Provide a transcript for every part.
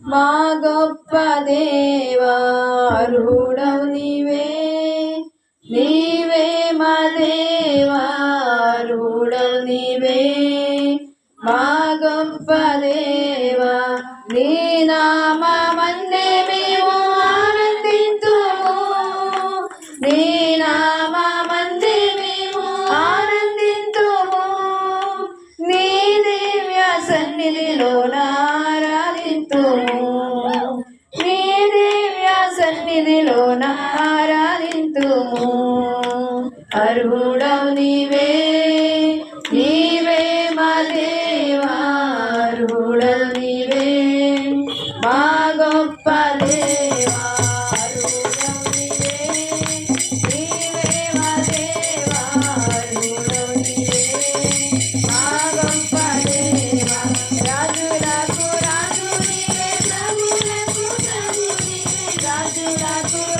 మా గొప్ప దేవారుడవు నీవే. నీవే మా దేవారుడవు నీవే. మా గొప్ప దేవా నీ నామన్నే మేము ఆనందింతుము. నీ నామన్నే మేము ఆనందింతుము. నీ దివ్య సన్నిధిలో సన్నిధిలో నారాధింతుము అరుడవు నీ রাধুরা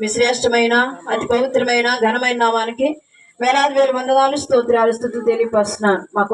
మీ శ్రేష్టమైన అతి పవిత్రమైన ఘనమైన నామానికి వేలాది వేల వందనాలు స్తోత్రాలు స్థుతులు తెలియపరుస్తున్నాను. మాకు